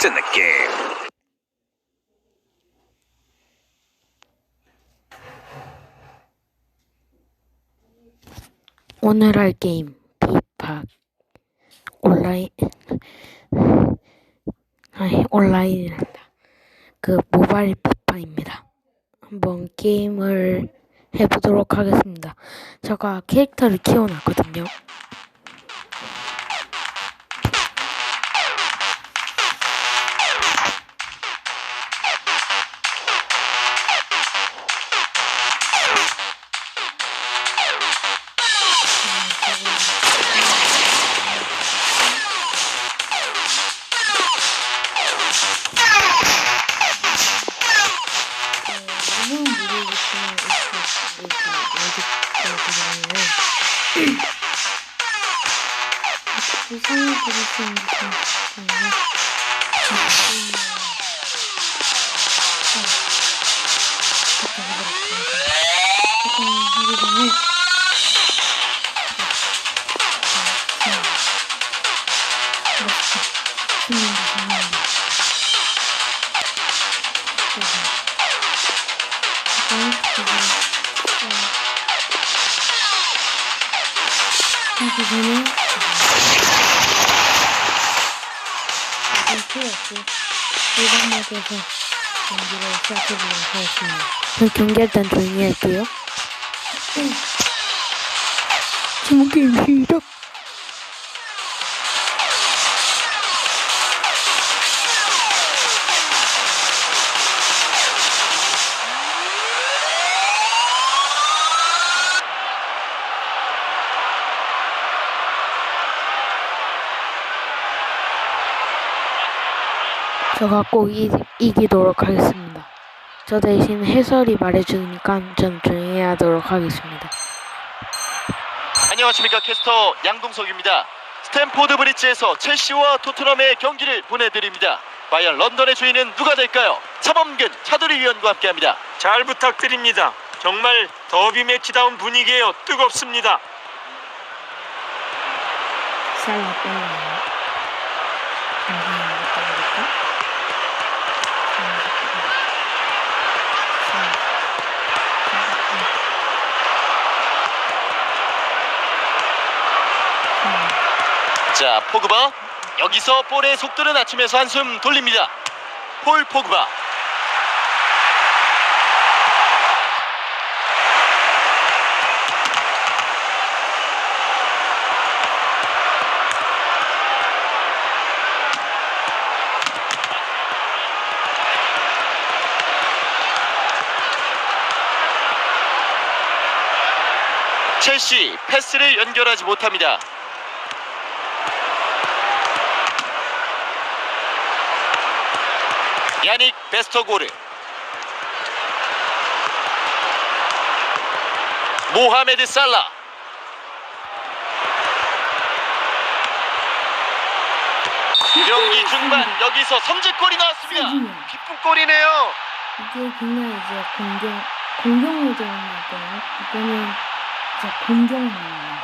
같은 느낌. 오늘 할 게임 비팍. 온라인 아니 온라인이란다. 그 모바일 피파입니다. 한번 게임을 해보도록 하겠습니다. 제가 캐릭터를 키워놨거든요 이상해 보일 수 1번역에서 경기를 시작해보도록 하겠습니다. 그 경기 일단 조용히 할게요. 응. 지금 게임 시작! 제가 꼭 이, 이기도록 하겠습니다. 저 대신 해설이 말해주니까 좀 조용히 하도록 하겠습니다. 안녕하십니까 캐스터 양동석입니다. 스탠포드 브릿지에서 첼시와 토트넘의 경기를 보내드립니다. 과연 런던의 주인은 누가 될까요? 차범근 차두리 위원과 함께합니다. 잘 부탁드립니다. 정말 더비 매치다운 분위기에요. 뜨겁습니다. 살라 자 포그바 여기서 볼의 속도를 낮추면서 한숨 돌립니다. 폴 포그바 첼시 패스를 연결하지 못합니다. 야닉 베스터고르 모하메드 살라 경기 중반 여기서 선제골이 나왔습니다 기쁜 골이네요 이게 그냥 이제 공격 공격 모드라는 거거든요. 이거는 이제 공격 모드입니다.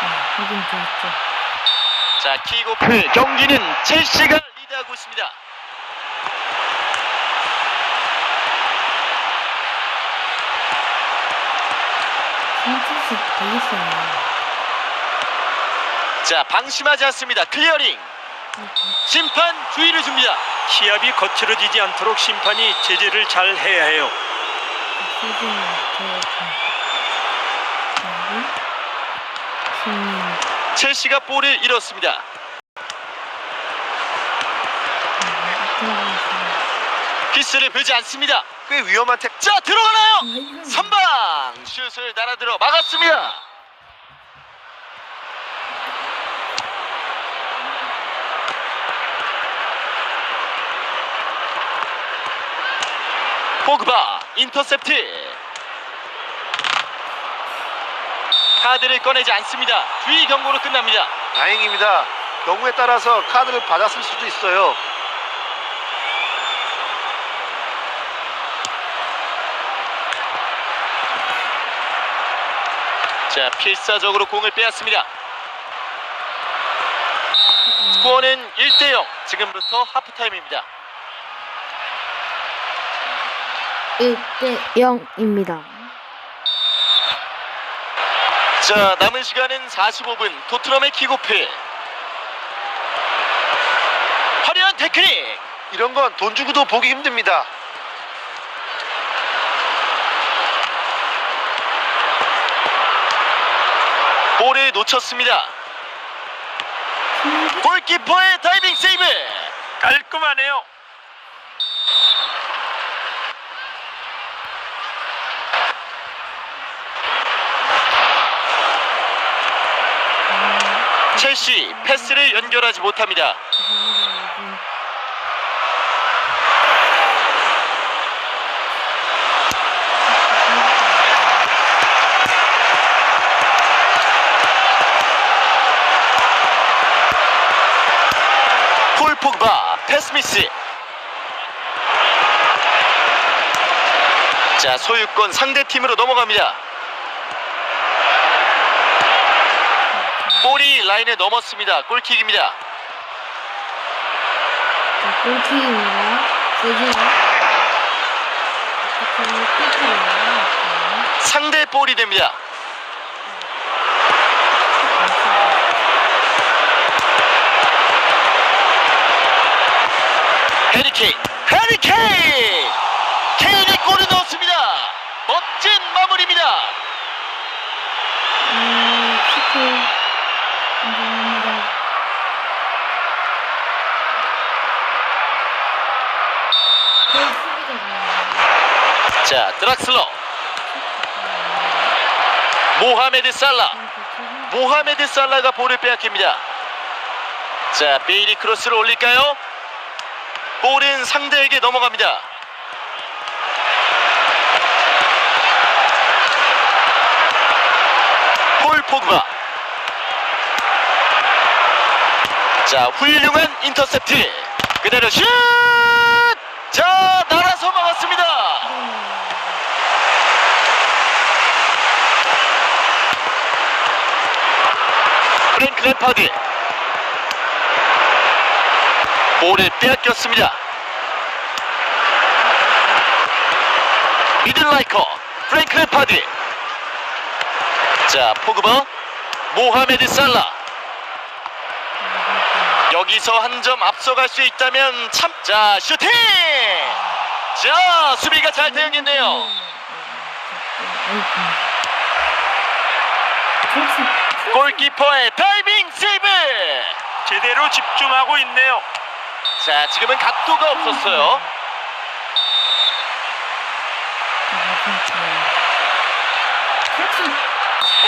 아, 하긴 좋았죠. 자 킥오프 경기는 첼시가 리드하고 있습니다 한국식 되게 세요. 자 방심하지 않습니다 클리어링 심판 주의를 줍니다 시합이 거칠어지지 않도록 심판이 제재를 잘 해야 해요. 첼시가 볼을 잃었습니다 키스를 보지 않습니다. 꽤 위험한 택. 자 들어가나요? 선방! 슛을 날아들어 막았습니다. 포그바 인터셉트. 카드를 꺼내지 않습니다. 주의 경고로 끝납니다. 다행입니다. 경우에 따라서 카드를 받았을 수도 있어요. 자 필사적으로 공을 빼앗습니다 스코어는 1대0. 지금부터 하프타임입니다. 1대 0입니다. 자, 남은 시간은 45분. 토트넘의 킥오프. 화려한 테크닉. 이런 건 돈 주고도 보기 힘듭니다. 놓쳤습니다. 골키퍼의 다이빙 세이브. 깔끔하네요. 첼시 패스를 연결하지 못합니다. 스 미스. 자 소유권 상대 팀으로 넘어갑니다. 볼이 라인을 넘었습니다. 골킥입니다. 자, 골키입니다. 세진아. 골키입니다. 상대 볼이 됩니다. 해리케인, 해리케인, 케인이 골을 넣었습니다. 멋진 마무리입니다. 자, 드락슬러, 모하메드 살라, 모하메드 살라가 볼을 빼앗깁니다. 자, 베일이 크로스를 올릴까요? 볼은 상대에게 넘어갑니다. 폴 포그바. 자, 훌륭한 인터셉트. 그대로 슛! 자, 날아서 막았습니다. 프랭크 램파드 볼을 빼앗겼습니다. 미들라이커 프랭크 램파드. 자 포그바 모하메드 살라. 여기서 한 점 앞서갈 수 있다면 참 자 슈팅! 자 수비가 잘 대응했네요. 골키퍼의 다이빙 세이브! 제대로 집중하고 있네요. 자 지금은 각도가 없었어요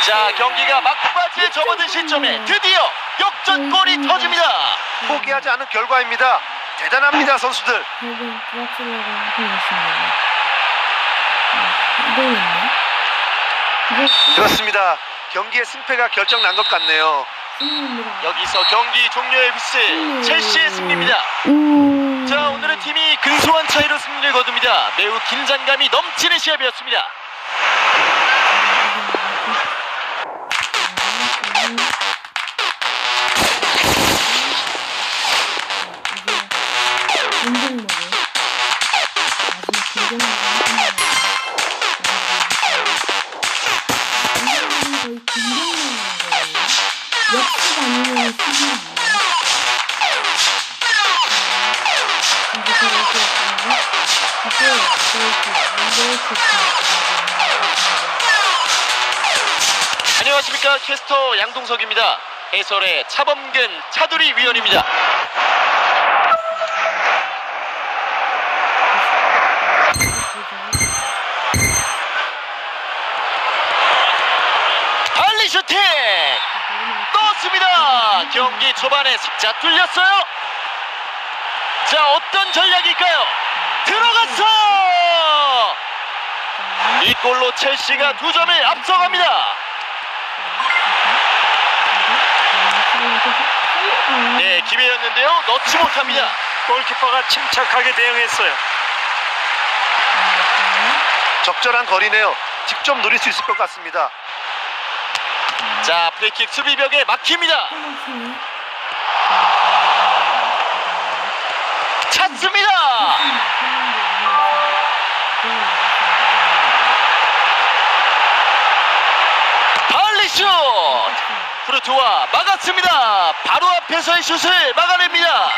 자 경기가 막바지에 접어든 시점에 드디어 역전골이 터집니다 포기하지 않은 결과입니다. 대단합니다, 선수들. 그렇습니다. 경기의 승패가 결정 난 것 같네요. 승리입니다. 여기서 경기 종료의 휘슬 첼시의 승리입니다 우. 자 오늘은 팀이 근소한 차이로 승리를 거둡니다 매우 긴장감이 넘치는 시합이었습니다 안녕하십니까. 캐스터 양동석입니다. 해설의 차범근 차두리 위원입니다. 발리 슈팅! 넣었습니다. 경기 초반에 자 뚫렸어요. 자 어떤 전략일까요? 들어갔어 이 골로 첼시가 두 점을 앞서갑니다 네 기회였는데요 넣지 못합니다 골키퍼가 침착하게 대응했어요. 적절한 거리네요. 직접 노릴 수 있을 것 같습니다. 자 프리킥 수비벽에 막힙니다 네. 찼습니다. 발리슛 프루트와 막았습니다. 바로 앞에서의 슛을 막아냅니다.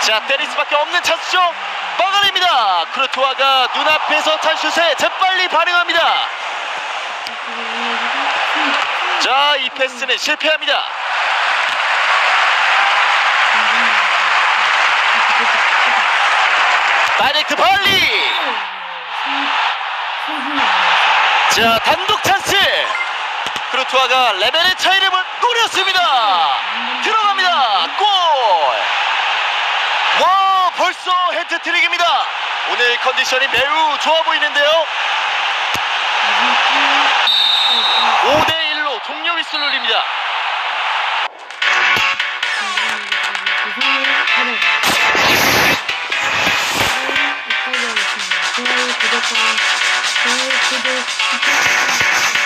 자 때릴 수밖에 없는 찬스죠. 막아냅니다. 크루트와가 눈앞에서 찬 슛에 재빨리 반응합니다. 자 이 패스는 실패합니다. 다이렉트 발리. 자 단독 찬스. 크루트와가 레벨의 차이를 노렸습니다. 들어갑니다. 골. 와 벌써 헤트트릭입니다. 오늘 컨디션이 매우 좋아 보이는데요. 5대 1로 종료 휘슬 울립니다. 좋